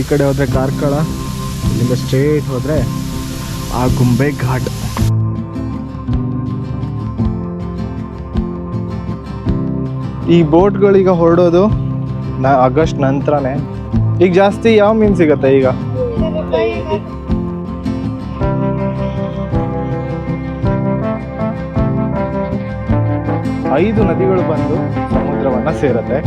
ಈ ಕಡೆ ಹೋದರೆ ಕಾರ್ಕಳ, ಇಲ್ಲಿಂದ ಸ್ಟ್ರೇಟ್ ಹೋದರೆ ಆ ಗುಂಬೆ ಘಾಟ್. ಈ ಬೋಟ್ಗಳೀಗ ಹೊರಡೋದು ನಾ, ಆಗಸ್ಟ್ ನಂತರನೇ. ಈಗ ಜಾಸ್ತಿ ಯಾವ ಮೀನು ಸಿಗತ್ತೆ ಈಗ? ಐದು ನದಿಗಳು ಬಂದು ಸಮುದ್ರವನ್ನ ಸೇರತ್ತೆ.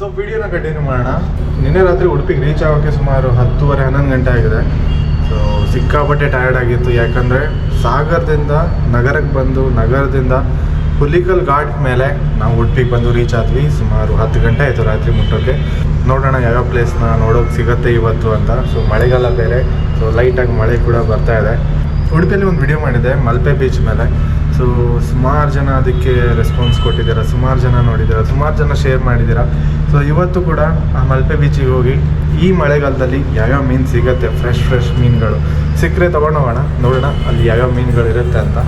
ಸೊ ವಿಡಿಯೋನ ಕಂಟಿನ್ಯೂ ಮಾಡೋಣ. ನಿನ್ನೆ ರಾತ್ರಿ ಉಡುಪಿಗೆ ರೀಚ್ ಆಗೋಕ್ಕೆ ಸುಮಾರು ಹತ್ತುವರೆ, ಹನ್ನೊಂದು ಗಂಟೆ ಆಗಿದೆ. ಸೊ ಸಿಕ್ಕಾಪಟ್ಟೆ ಟಯರ್ಡ್ ಆಗಿತ್ತು. ಯಾಕಂದರೆ ಸಾಗರದಿಂದ ನಗರಕ್ಕೆ ಬಂದು, ನಗರದಿಂದ ಹುಲಿಕಲ್ ಘಾಟ್ ಮೇಲೆ ನಾವು ಉಡುಪಿಗೆ ಬಂದು ರೀಚ್ ಆದ್ವಿ. ಸುಮಾರು ಹತ್ತು ಗಂಟೆ ಆಯಿತು ರಾತ್ರಿ ಮುಟ್ಟೋಕ್ಕೆ ನೋಡೋಣ ಯಾವ ಪ್ಲೇಸ್ನ ನೋಡೋಕೆ ಸಿಗತ್ತೆ ಇವತ್ತು ಅಂತ. ಸೊ ಮಳೆಗಾಲ ಬೇರೆ. ಸೊ ಲೈಟಾಗಿ ಮಳೆ ಕೂಡ ಬರ್ತಾ ಇದೆ. ಉಡುಪಿಯಲ್ಲಿ ಒಂದು ವಿಡಿಯೋ ಮಾಡಿದೆ. ಮಲ್ಪೆ ಬೀಚ್ ಮೇಲೆ. ಸೊ ಸುಮಾರು ಜನ ಅದಕ್ಕೆ ರೆಸ್ಪಾನ್ಸ್ ಕೊಟ್ಟಿದ್ದೀರಾ, ಸುಮಾರು ಜನ ನೋಡಿದ್ದೀರಾ, ಸುಮಾರು ಜನ ಶೇರ್ ಮಾಡಿದ್ದೀರಾ? ಸೊ ಇವತ್ತು ಕೂಡ ಆ ಮಲ್ಪೆ ಬೀಚಿಗೆ ಹೋಗಿ ಈ ಮಳೆಗಾಲದಲ್ಲಿ ಯಾವ್ಯಾವ ಮೀನು ಸಿಗುತ್ತೆ? ಫ್ರೆಶ್ ಫ್ರೆಶ್ ಮೀನುಗಳು. ಸಿಕ್ಕರೆ ತೊಗೊಂಡೋಗೋಣ ನೋಡೋಣ ಅಲ್ಲಿ ಯಾವ್ಯಾವ ಮೀನುಗಳಿರುತ್ತೆ ಅಂತ.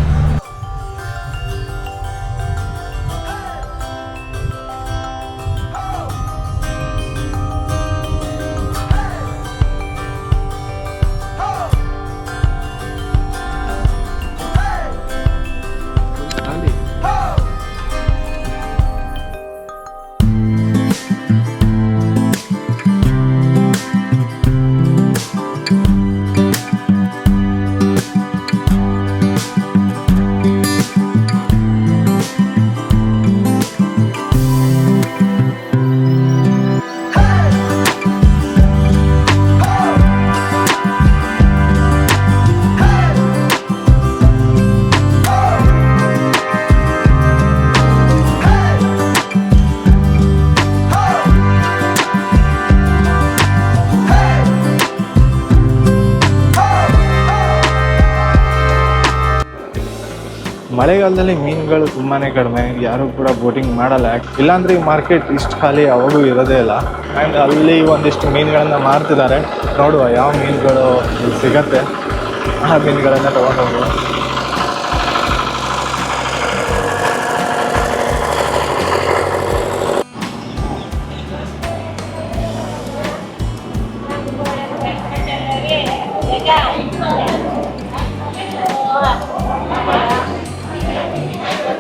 ಮಳೆಗಾಲದಲ್ಲಿ ಮೀನುಗಳು ತುಂಬಾ ಕಡಿಮೆ, ಯಾರು ಕೂಡ ಬೋಟಿಂಗ್ ಮಾಡಲ್ಲ. ಇಲ್ಲಾಂದ್ರೆ ಈ ಮಾರ್ಕೆಟ್ ಇಷ್ಟು ಖಾಲಿ ಯಾವಾಗೂ ಇರೋದೇ ಇಲ್ಲ. ಆ್ಯಂಡ್ ಅಲ್ಲಿ ಒಂದಿಷ್ಟು ಮೀನುಗಳನ್ನ ಮಾರ್ತಿದ್ದಾರೆ. ನೋಡುವ ಯಾವ ಮೀನುಗಳು ಸಿಗತ್ತೆ. ಆ ಮೀನುಗಳನ್ನ ತಗೊಂಡು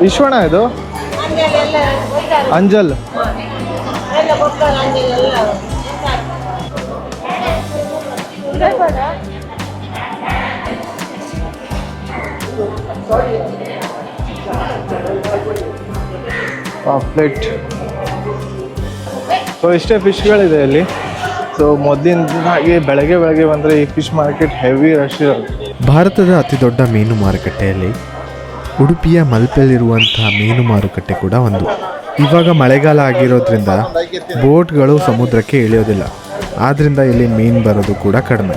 ವಿಶ್ವಣ ಇದು? ಅಂಜಲ್. ಪಾಪ್ಲೆಟ್ ಸೊ ಇಷ್ಟೇ ಫಿಶ್ಗಳಿದೆ ಇಲ್ಲಿ. ಸೊ ಮೊದಲಿನ ಹಾಗೆ ಬೆಳಗ್ಗೆ ಬೆಳಗ್ಗೆ ಬಂದರೆ ಈ ಫಿಶ್ ಮಾರ್ಕೆಟ್ ಹೆವಿ ರಶ್ ಇರೋದು. ಭಾರತದ ಅತಿದೊಡ್ಡ ಮೀನು ಮಾರುಕಟ್ಟೆಯಲ್ಲಿ ಉಡುಪಿಯ ಮಲ್ಪೆಯಲ್ಲಿರುವಂತಹ ಮೀನು ಮಾರುಕಟ್ಟೆ ಕೂಡ ಒಂದು. ಇವಾಗ ಮಳೆಗಾಲ ಆಗಿರೋದ್ರಿಂದ ಬೋಟ್ಗಳು ಸಮುದ್ರಕ್ಕೆ ಇಳಿಯೋದಿಲ್ಲ. ಆದ್ದರಿಂದ ಇಲ್ಲಿ ಮೀನು ಬರೋದು ಕೂಡ ಕಡಿಮೆ.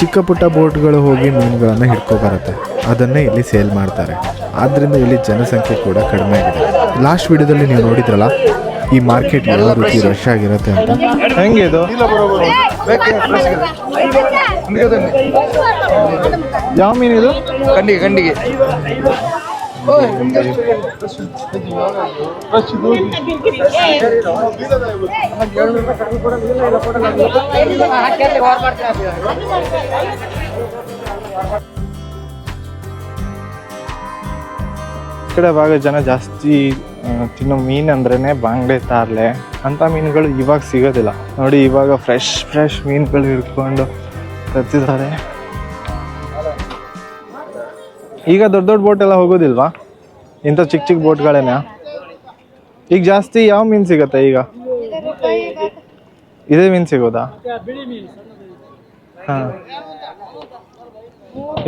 ಚಿಕ್ಕ ಪುಟ್ಟ ಬೋಟ್ಗಳು ಹೋಗಿ ಮೀನುಗಳನ್ನು ಹಿಡ್ಕೊಬರುತ್ತೆ. ಅದನ್ನೇ ಇಲ್ಲಿ ಸೇಲ್ ಮಾಡ್ತಾರೆ. ಆದ್ದರಿಂದ ಇಲ್ಲಿ ಜನಸಂಖ್ಯೆ ಕೂಡ ಕಡಿಮೆ ಆಗಿದೆ. ಲಾಸ್ಟ್ ವಿಡಿಯೋದಲ್ಲಿ ನೀವು ನೋಡಿದ್ರಲ್ಲ ಈ ಮಾರ್ಕೆಟ್ ಯಾವ ರೀತಿ ರಶ್ ಆಗಿರುತ್ತೆ ಅಂತ? ಹೆಂಗೆ ಇದು? ಯಾವ ಮೀನು ಇದು? ಖಂಡಿಗೆ ಖಂಡಿಗೆ ಈ ಕಡೆ ಭಾಗ ಜನ ಜಾಸ್ತಿ ತಿನ್ನೋ ಮೀನು ಅಂದ್ರೇನೆ ಬಾಂಗ್ಡೆ, ತಾರ್ಲೆ. ಅಂತ ಮೀನುಗಳು ಇವಾಗ ಸಿಗೋದಿಲ್ಲ. ನೋಡಿ, ಇವಾಗ ಫ್ರೆಶ್ ಫ್ರೆಶ್ ಮೀನುಗಳು ಹಿಡ್ಕೊಂಡು ತರ್ತಿದ್ದಾರೆ ಈಗ ದೊಡ್ಡ ದೊಡ್ಡ ಬೋಟ್ ಎಲ್ಲ ಹೋಗೋದಿಲ್ವಾ? ಇಂಥ ಚಿಕ್ಕ ಚಿಕ್ಕ ಬೋಟ್ಗಳೇನ ಈಗ ಜಾಸ್ತಿ ಯಾವ ಮೀನು ಸಿಗತ್ತೆ ಈಗ? ಇದೇ ಮೀನು ಸಿಗೋದಾ?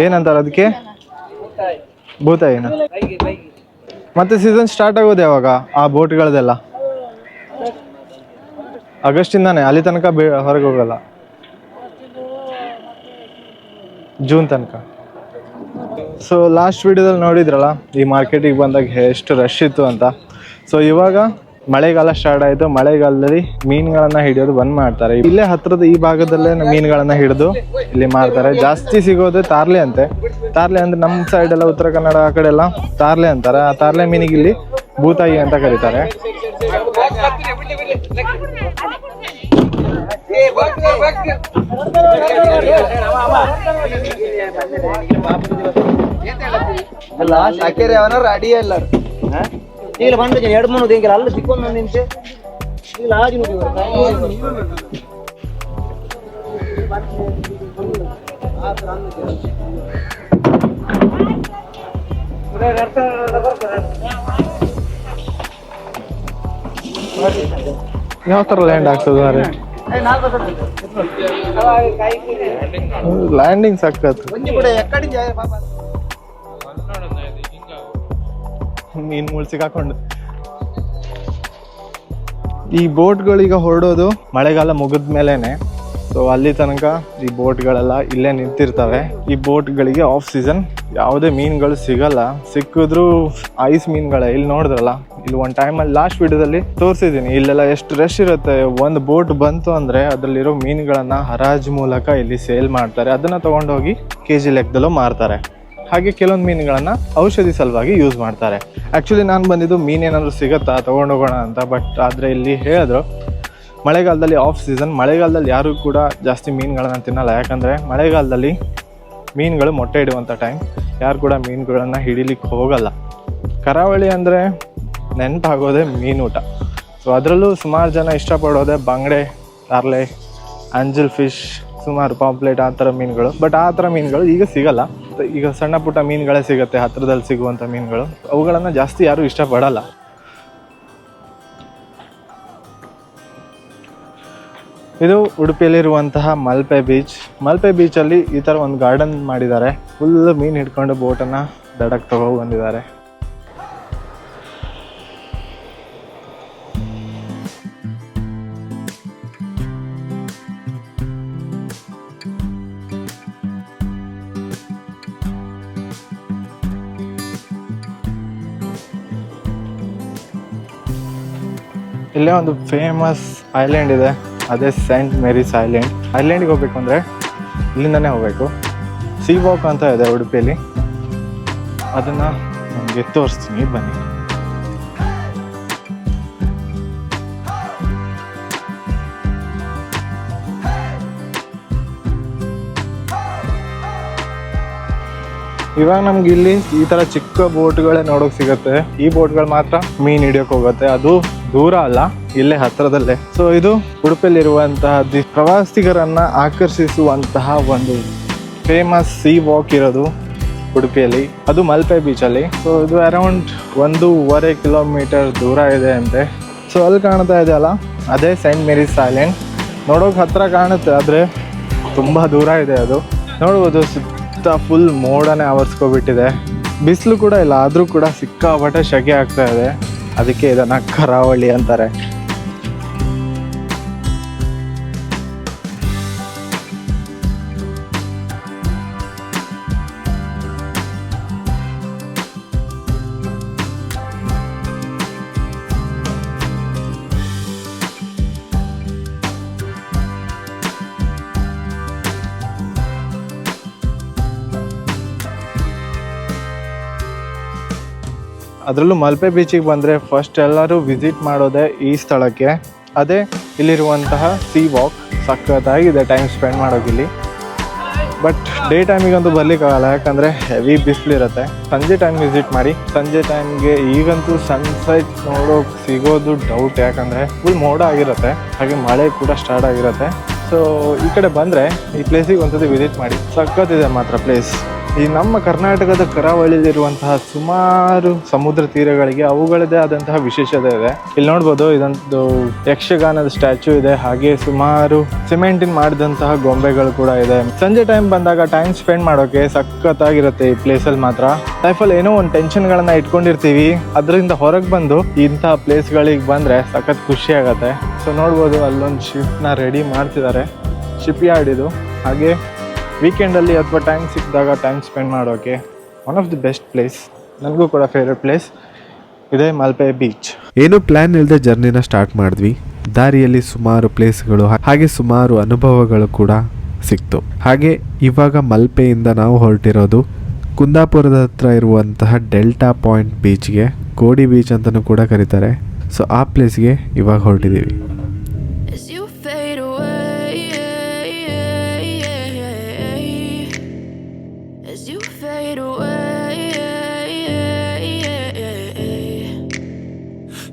ಏನಂತಾರ ಏನಂತಾರೆ ಅದಕ್ಕೆ ಭೂತಾಯಿನ? ಮತ್ತೆ ಸೀಸನ್ ಸ್ಟಾರ್ಟ್ ಆಗೋದು ಯಾವಾಗ ಆ ಬೋಟ್ಗಳದೆಲ್ಲ ಆಗಸ್ಟಿಂದಾನೆ, ಅಲ್ಲಿ ತನಕ ಹೊರಗೆ ಹೋಗಲ್ಲ? ಜೂನ್ ತನಕ? ಸೊ ಲಾಸ್ಟ್ ವೀಡಿಯೋದಲ್ಲಿ ನೋಡಿದ್ರಲ್ಲ, ಈ ಮಾರ್ಕೆಟಿಗೆ ಬಂದಾಗ ಎಷ್ಟು ರಶ್ ಇತ್ತು ಅಂತ. ಸೊ ಇವಾಗ ಮಳೆಗಾಲ ಸ್ಟಾರ್ಟ್ ಆಯಿತು. ಮಳೆಗಾಲದಲ್ಲಿ ಮೀನುಗಳನ್ನು ಹಿಡಿಯೋದು ಬಂದ್ ಮಾಡ್ತಾರೆ. ಇಲ್ಲೇ ಹತ್ರದ ಈ ಭಾಗದಲ್ಲೇ ಮೀನುಗಳನ್ನು ಹಿಡಿದು ಇಲ್ಲಿ ಮಾರ್ತಾರೆ. ಜಾಸ್ತಿ ಸಿಗೋದು ತಾರ್ಲೆ ಅಂತೆ. ತಾರ್ಲೆ ಅಂದ್ರೆ ನಮ್ಮ ಸೈಡ್ ಎಲ್ಲ ಉತ್ತರ ಕನ್ನಡ ಆ ಕಡೆ ಎಲ್ಲ ತಾರ್ಲೆ ಅಂತಾರೆ. ಆ ತಾರ್ಲೆ ಮೀನಿಗೆ ಇಲ್ಲಿ ಭೂತಾಯಿ ಅಂತ ಕರೀತಾರೆ. ಅಲ್ಲ ಶಾಕೇರಿ ಅವನ ಅಡಿ ಅಲ್ಲ ಈಗ ಬಂದ ಎರಡು ಮೂರು ದಿನ ಅಲ್ಲಿ ಸಿಕ್ಕೊಂಡು ನಿಂತೆ. ಈಗ ಆಜು ಯಾವ ತರ ಲ್ಯಾಂಡ್ ಆಗ್ತದೆ ಮಾರೆ ಲ್ಯಾಂಡಿಂಗ್ ಸಕ್ಕತ್ ಮೀನ್ ಮುಳ್ ಸಿಗಾಕೊಂಡು ಈ ಬೋಟ್ಗಳೀಗ ಹೊರಡೋದು ಮಳೆಗಾಲ ಮುಗಿದ ಮೇಲೇನೆ. ಸೊ ಅಲ್ಲಿ ತನಕ ಈ ಬೋಟ್ಗಳೆಲ್ಲ ಇಲ್ಲೇ ನಿಂತಿರ್ತವೆ. ಈ ಬೋಟ್ಗಳಿಗೆ ಆಫ್ ಸೀಸನ್ ಯಾವುದೇ ಮೀನುಗಳು ಸಿಗಲ್ಲ. ಸಿಕ್ಕಿದ್ರೂ ಐಸ್ ಮೀನುಗಳೇ. ಇಲ್ಲಿ ನೋಡಿದ್ರಲ್ಲ, ಇಲ್ಲಿ ಒಂದು ಟೈಮಲ್ಲಿ ಲಾಸ್ಟ್ ವಿಡಿಯೋದಲ್ಲಿ ತೋರಿಸಿದ್ದೀನಿ. ಇಲ್ಲೆಲ್ಲ ಎಷ್ಟು ರಶ್ ಇರುತ್ತೆ. ಒಂದು ಬೋಟ್ ಬಂತು ಅಂದರೆ ಅದರಲ್ಲಿರೋ ಮೀನುಗಳನ್ನು ಹರಾಜು ಮೂಲಕ ಇಲ್ಲಿ ಸೇಲ್ ಮಾಡ್ತಾರೆ. ಅದನ್ನು ತೊಗೊಂಡೋಗಿ ಕೆ ಜಿ ಲೆಕ್ಕದಲ್ಲೂ ಮಾರ್ತಾರೆ. ಹಾಗೆ ಕೆಲವೊಂದು ಮೀನುಗಳನ್ನು ಔಷಧಿ ಸಲುವಾಗಿ ಯೂಸ್ ಮಾಡ್ತಾರೆ. ಆ್ಯಕ್ಚುಲಿ ನಾನು ಬಂದಿದ್ದು ಮೀನೇನಾದರೂ ಸಿಗತ್ತಾ? ತೊಗೊಂಡೋಗೋಣ ಅಂತ ಬಟ್ ಆದರೆ ಇಲ್ಲಿ ಹೇಳಿದ್ರು, ಮಳೆಗಾಲದಲ್ಲಿ ಆಫ್ ಸೀಸನ್ ಮಳೆಗಾಲದಲ್ಲಿ ಯಾರು ಕೂಡ ಜಾಸ್ತಿ ಮೀನುಗಳನ್ನು ತಿನ್ನಲ್ಲ. ಯಾಕಂದರೆ ಮಳೆಗಾಲದಲ್ಲಿ ಮೀನುಗಳು ಮೊಟ್ಟೆ ಇಡುವಂಥ ಟೈಮ್ ಯಾರು ಕೂಡ ಮೀನುಗಳನ್ನು ಹಿಡಿಲಿಕ್ಕೆ ಹೋಗಲ್ಲ. ಕರಾವಳಿ ಅಂದರೆ ನೆನಪಾಗೋದೇ ಮೀನೂಟ ಸೊ ಅದರಲ್ಲೂ ಸುಮಾರು ಜನ ಇಷ್ಟಪಡೋದೇ ಬಂಗಡೆ ಕಾರ್ಲೆ ಅಂಜಲ್ ಫಿಶ್, ಸುಮಾರು ಪಾಂಪ್ಲೇಟ್ ಆ ಥರ ಮೀನುಗಳು. ಬಟ್ ಆ ಥರ ಮೀನುಗಳು ಈಗ ಸಿಗಲ್ಲ. ಈಗ ಸಣ್ಣ ಪುಟ್ಟ ಮೀನುಗಳೇ ಸಿಗುತ್ತೆ, ಹತ್ರದಲ್ಲಿ ಸಿಗುವಂಥ ಮೀನುಗಳು. ಅವುಗಳನ್ನು ಜಾಸ್ತಿ ಯಾರೂ ಇಷ್ಟಪಡಲ್ಲ. ಇದು ಉಡುಪಿಯಲ್ಲಿರುವಂತಹ ಮಲ್ಪೆ ಬೀಚ್. ಮಲ್ಪೆ ಬೀಚಲ್ಲಿ ಈ ಥರ ಒಂದು ಗಾರ್ಡನ್ ಮಾಡಿದ್ದಾರೆ. ಫುಲ್ ಮೀನು ಹಿಡ್ಕೊಂಡು ಬೋಟನ್ನು ದಡಕ್ಕೆ ತಗೋ ಬಂದಿದ್ದಾರೆ. ಇಲ್ಲೇ ಒಂದು ಫೇಮಸ್ ಐಲ್ಯಾಂಡ್ ಇದೆ. ಅದೇ ಸೈಂಟ್ ಮೇರಿಸ್ ಐಲ್ಯಾಂಡ್ ಐಲ್ಯಾಂಡಿಗೆ ಹೋಗ್ಬೇಕು ಅಂದರೆ ಇಲ್ಲಿಂದನೇ ಹೋಗಬೇಕು. ಸೀ ವಾಕ್ ಅಂತ ಇದೆ ಉಡುಪಿಯಲ್ಲಿ. ಅದನ್ನು ನಿಮಗೆ ತೋರಿಸ್ತೀನಿ. ಬನ್ನಿ. ಇವಾಗ ನಮ್ಗೆ ಇಲ್ಲಿ ಈ ತರ ಚಿಕ್ಕ ಬೋಟ್ಗಳೇ ನೋಡೋಕೆ ಸಿಗುತ್ತೆ. ಈ ಬೋಟ್ಗಳು ಮಾತ್ರ ಮೀನ್ ಹಿಡಿಯೋಕೆ ಹೋಗುತ್ತೆ. ಅದು ದೂರ ಅಲ್ಲ, ಇಲ್ಲೇ ಹತ್ರದಲ್ಲೇ. ಸೊ ಇದು ಉಡುಪಿಯಲ್ಲಿರುವಂತಹ ದಿ ಪ್ರವಾಸಿಗರನ್ನ ಆಕರ್ಷಿಸುವಂತಹ ಒಂದು ಫೇಮಸ್ ಸೀ ವಾಕ್ ಇರೋದು ಉಡುಪಿಯಲ್ಲಿ. ಅದು ಮಲ್ಪೆ ಬೀಚಲ್ಲಿ ಸೊ ಇದು ಅರೌಂಡ್ ಒಂದೂವರೆ ಕಿಲೋಮೀಟರ್ ದೂರ ಇದೆ ಅಂತೆ. ಸೊ ಅಲ್ಲಿ ಕಾಣ್ತಾ ಇದೆ ಅಲ್ಲ? ಅದೇ ಸೈಂಟ್ ಮೇರಿಸ್ ಐಲ್ಯಾಂಡ್ ನೋಡೋಕೆ ಹತ್ರ ಕಾಣುತ್ತೆ, ಆದರೆ ತುಂಬ ದೂರ ಇದೆ ಅದು. ನೋಡ್ಬೋದು, ಸುತ್ತ ಫುಲ್ ಮೋಡನೇ ಆವರಿಸ್ಕೊಬಿಟ್ಟಿದೆ. ಬಿಸಿಲು ಕೂಡ ಇಲ್ಲ, ಆದರೂ ಕೂಡ ಸಿಕ್ಕಾಪಟ್ಟೆ ಶಗೆ ಆಗ್ತಾ ಇದೆ. ಅದಕ್ಕೆ ಇದನ್ನು ಕರಾವಳಿ ಅಂತಾರೆ. ಅದರಲ್ಲೂ ಮಲ್ಪೆ ಬೀಚಿಗೆ ಬಂದರೆ ಫಸ್ಟ್ ಎಲ್ಲರೂ ವಿಸಿಟ್ ಮಾಡೋದೇ ಈ ಸ್ಥಳಕ್ಕೆ. ಅದೇ ಇಲ್ಲಿರುವಂತಹ ಸೀ ವಾಕ್ ಸಖತ್ತಾಗಿದೆ ಟೈಮ್ ಸ್ಪೆಂಡ್ ಮಾಡೋದಿಲ್ಲಿ. ಬಟ್ ಡೇ ಟೈಮಿಗಂತೂ ಬರ್ಲಿಕ್ಕಾಗಲ್ಲ, ಯಾಕಂದರೆ ಹೆವಿ ಬಿಸಿಲಿರುತ್ತೆ ಸಂಜೆ ಟೈಮ್ ವಿಸಿಟ್ ಮಾಡಿ, ಸಂಜೆ ಟೈಮ್ಗೆ ಈಗಂತೂ ಸನ್ಸೆಟ್ ನೋಡೋಕೆ ಸಿಗೋದು ಡೌಟ್ ಯಾಕಂದರೆ ಫುಲ್ ಮೋಡ ಆಗಿರುತ್ತೆ. ಹಾಗೆ ಮಳೆ ಕೂಡ ಸ್ಟಾರ್ಟ್ ಆಗಿರುತ್ತೆ. ಸೊ ಈ ಕಡೆ ಬಂದರೆ ಈ ಪ್ಲೇಸಿಗೆ ಒಂದ್ಸತಿ ವಿಸಿಟ್ ಮಾಡಿ. ಸಖತ್ತಿದೆ ಮಾತ್ರ ಪ್ಲೇಸ್ ಈ ನಮ್ಮ ಕರ್ನಾಟಕದ ಕರಾವಳಿಯಲ್ಲಿರುವಂತಹ ಸುಮಾರು ಸಮುದ್ರ ತೀರಗಳಿಗೆ ಅವುಗಳದೇ ಆದಂತಹ ವಿಶೇಷತೆ ಇದೆ. ಇಲ್ಲಿ ನೋಡ್ಬೋದು ಇದೊಂದು ಯಕ್ಷಗಾನದ ಸ್ಟ್ಯಾಚು ಇದೆ. ಹಾಗೆ ಸುಮಾರು ಸಿಮೆಂಟಿನ ಮಾಡಿದಂತಹ ಗೊಂಬೆಗಳು ಕೂಡ ಇದೆ. ಸಂಜೆ ಟೈಮ್ ಬಂದಾಗ ಟೈಮ್ ಸ್ಪೆಂಡ್ ಮಾಡೋಕೆ ಸಖತ್ತಾಗಿರುತ್ತೆ ಈ ಪ್ಲೇಸಲ್ಲಿ ಮಾತ್ರ. ಲೈಫಲ್ಲಿ ಏನೋ ಒಂದು ಟೆನ್ಷನ್ಗಳನ್ನ ಇಟ್ಕೊಂಡಿರ್ತೀವಿ. ಅದರಿಂದ ಹೊರಗೆ ಬಂದು ಇಂತಹ ಪ್ಲೇಸ್ಗಳಿಗೆ ಬಂದರೆ ಸಖತ್ ಖುಷಿ ಆಗತ್ತೆ. ಸೊ ನೋಡ್ಬೋದು ಅಲ್ಲೊಂದು ಶಿಪ್ನ ರೆಡಿ ಮಾಡ್ತಿದ್ದಾರೆ ಶಿಪ್ ಯಾರ್ಡ್ ಇದು. ಹಾಗೆ ವೀಕೆಂಡಲ್ಲಿ ಅಥವಾ ಟೈಮ್ ಸಿಕ್ಕಿದಾಗ ಟೈಮ್ ಸ್ಪೆಂಡ್ ಮಾಡೋಕ್ಕೆ one of the best place ನನಗೂ ಕೂಡ ಫೇವ್ರೆಟ್ ಪ್ಲೇಸ್ ಇದೇ ಮಲ್ಪೆ ಬೀಚ್ ಏನು ಪ್ಲ್ಯಾನ್ ಇಲ್ಲದೆ ಜರ್ನಿನ ಸ್ಟಾರ್ಟ್ ಮಾಡಿದ್ವಿ. ದಾರಿಯಲ್ಲಿ ಸುಮಾರು ಪ್ಲೇಸ್ಗಳು ಹಾಗೆ ಸುಮಾರು ಅನುಭವಗಳು ಕೂಡ ಸಿಕ್ತು. ಹಾಗೆ ಇವಾಗ ಮಲ್ಪೆಯಿಂದ ನಾವು ಹೊರಟಿರೋದು ಕುಂದಾಪುರದ ಹತ್ರ ಇರುವಂತಹ ಡೆಲ್ಟಾ ಪಾಯಿಂಟ್ ಬೀಚ್ಗೆ ಕೋಡಿ ಬೀಚ್ ಅಂತಲೂ ಕೂಡ ಕರೀತಾರೆ. ಸೊ ಆ ಪ್ಲೇಸ್ಗೆ ಇವಾಗ ಹೊರಟಿದ್ದೀವಿ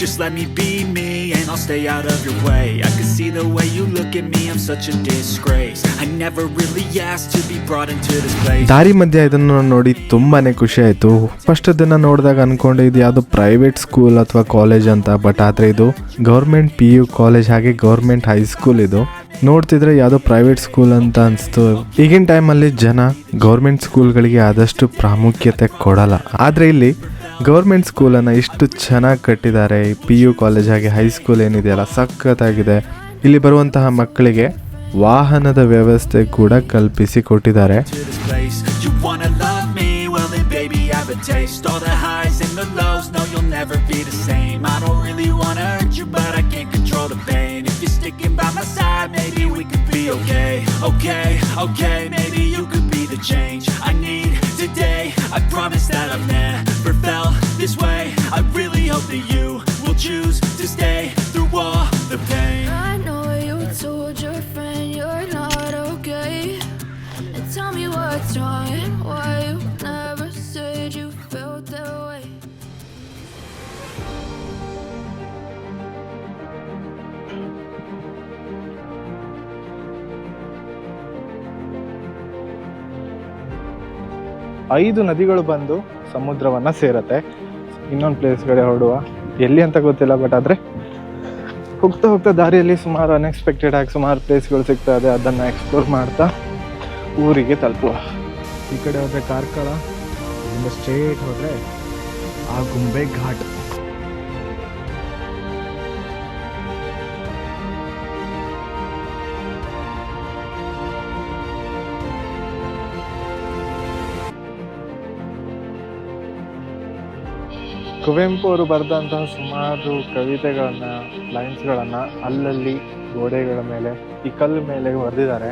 Just let me be me and I'll stay out of your way. I can see the way you look at me, I'm such a disgrace. I never really asked to be brought into this place. ದಾರಿ ಮಧ್ಯೆ ಇದನ್ನು ನೋಡಿ ತುಂಬಾನೇ ಖುಷಿ ಆಯಿತು. First ಅದನ್ನು ನೋಡಿದಾಗ ಅನ್ಕೊಂಡೆ ಇದು ಯಾವುದೋ ಪ್ರೈವೇಟ್ ಸ್ಕೂಲ್ ಅಥವಾ ಕಾಲೇಜ್ ಅಂತ ಬಟ್ ಆದರೆ ಇದು ಗೌರ್ಮೆಂಟ್ ಪಿ ಯು ಕಾಲೇಜ್ ಹಾಗೆ ಗೌರ್ಮೆಂಟ್ ಹೈಸ್ಕೂಲ್ ಇದು. ನೋಡ್ತಿದ್ರೆ ಯಾವುದೋ ಪ್ರೈವೇಟ್ ಸ್ಕೂಲ್ ಅಂತ ಅನಿಸ್ತು. ಈಗಿನ ಟೈಮಲ್ಲಿ ಜನ ಗೌರ್ಮೆಂಟ್ ಸ್ಕೂಲ್ಗಳಿಗೆ ಆದಷ್ಟು ಪ್ರಾಮುಖ್ಯತೆ ಕೊಡಲ್ಲ. ಆದರೆ ಇಲ್ಲಿ ಗೌರ್ಮೆಂಟ್ ಸ್ಕೂಲನ್ನು ಇಷ್ಟು ಚೆನ್ನಾಗಿ ಕಟ್ಟಿದ್ದಾರೆ. ಪಿ ಯು ಕಾಲೇಜ್ ಹಾಗೆ ಹೈಸ್ಕೂಲ್ ಏನಿದೆಯಲ್ಲ, ಸಖತ್ತಾಗಿದೆ. ಇಲ್ಲಿ ಬರುವಂತಹ ಮಕ್ಕಳಿಗೆ ವಾಹನದ ವ್ಯವಸ್ಥೆ ಕೂಡ ಕಲ್ಪಿಸಿ ಕೊಟ್ಟಿದ್ದಾರೆ. Choose to stay through all the pain I know you told your friend you're not okay. And tell me what's wrong and why you never said you felt that way. ಐದು ನದಿಗಳು ಬಂದು ಸಮುದ್ರವನ್ನ ಸೇರತ್ತೆ ಇನ್ನೊಂದು ಪ್ಲೇಸ್ ಕಡೆ ಹೊರಡುವ ಎಲ್ಲಿ ಅಂತ ಗೊತ್ತಿಲ್ಲ but ಆದ್ರೆ ಹೋಗ್ತಾ ಹೋಗ್ತಾ ದಾರಿಯಲ್ಲಿ ಸುಮಾರು ಅನ್ಎಕ್ಸ್ಪೆಕ್ಟೆಡ್ ಆಗಿ ಸುಮಾರು ಪ್ಲೇಸ್ಗಳು ಸಿಗ್ತಾ ಇದೆ, ಅದನ್ನ ಎಕ್ಸ್ಪ್ಲೋರ್ ಮಾಡ್ತಾ ಊರಿಗೆ ತಲುಪುವ. ಈ ಕಡೆ ಹೋದರೆ ಕಾರ್ಕಳ ಸ್ಟ್ರೇಟ್ ಹೋದರೆ ಆ ಗುಂಬೆ ಘಾಟ್. ಕುವೆಂಪು ಅವರು ಬರೆದಂತಹ ಸುಮಾರು ಕವಿತೆಗಳನ್ನ ಲೈನ್ಸ್ಗಳನ್ನ ಅಲ್ಲಲ್ಲಿ ಗೋಡೆಗಳ ಮೇಲೆ ಈ ಕಲ್ಲು ಮೇಲೆ ಬರೆದಿದ್ದಾರೆ.